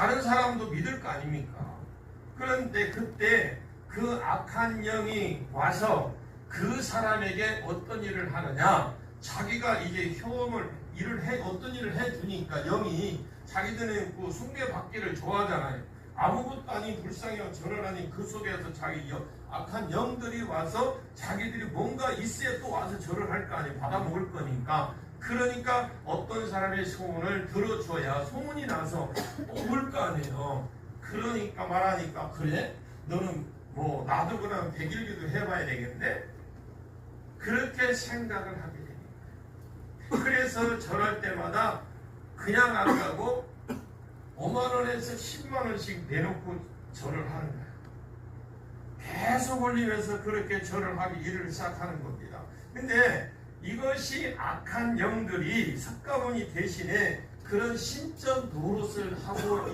다른 사람도 믿을 거 아닙니까? 그런데 그때 그 악한 영이 와서 그 사람에게 어떤 일을 하느냐? 자기가 이제 효험을 일을 해 어떤 일을 해 주니까 영이 자기들은 그 숭배 받기를 좋아하잖아요. 아무것도 아닌 불쌍히와 절을 하니 그 속에서 자기 영, 악한 영들이 와서 자기들이 뭔가 있어야 또 와서 절을 할 거 아니에요. 받아먹을 거니까. 그러니까 어떤 사람의 소문을 들어줘야 소문이 나서 아니에요. 그러니까 말하니까 그래? 너는 뭐 나도 그럼 백일기도 해봐야 되겠네? 그렇게 생각을 하게 됩니다. 그래서 절할 때마다 그냥 안 가고 5만 원에서 10만 원씩 내놓고 절을 하는 거예요. 계속 올리면서 그렇게 절을 하기 일을 시작하는 겁니다. 근데 이것이 악한 영들이 석가모니 대신에 그런 신적 노릇을 하고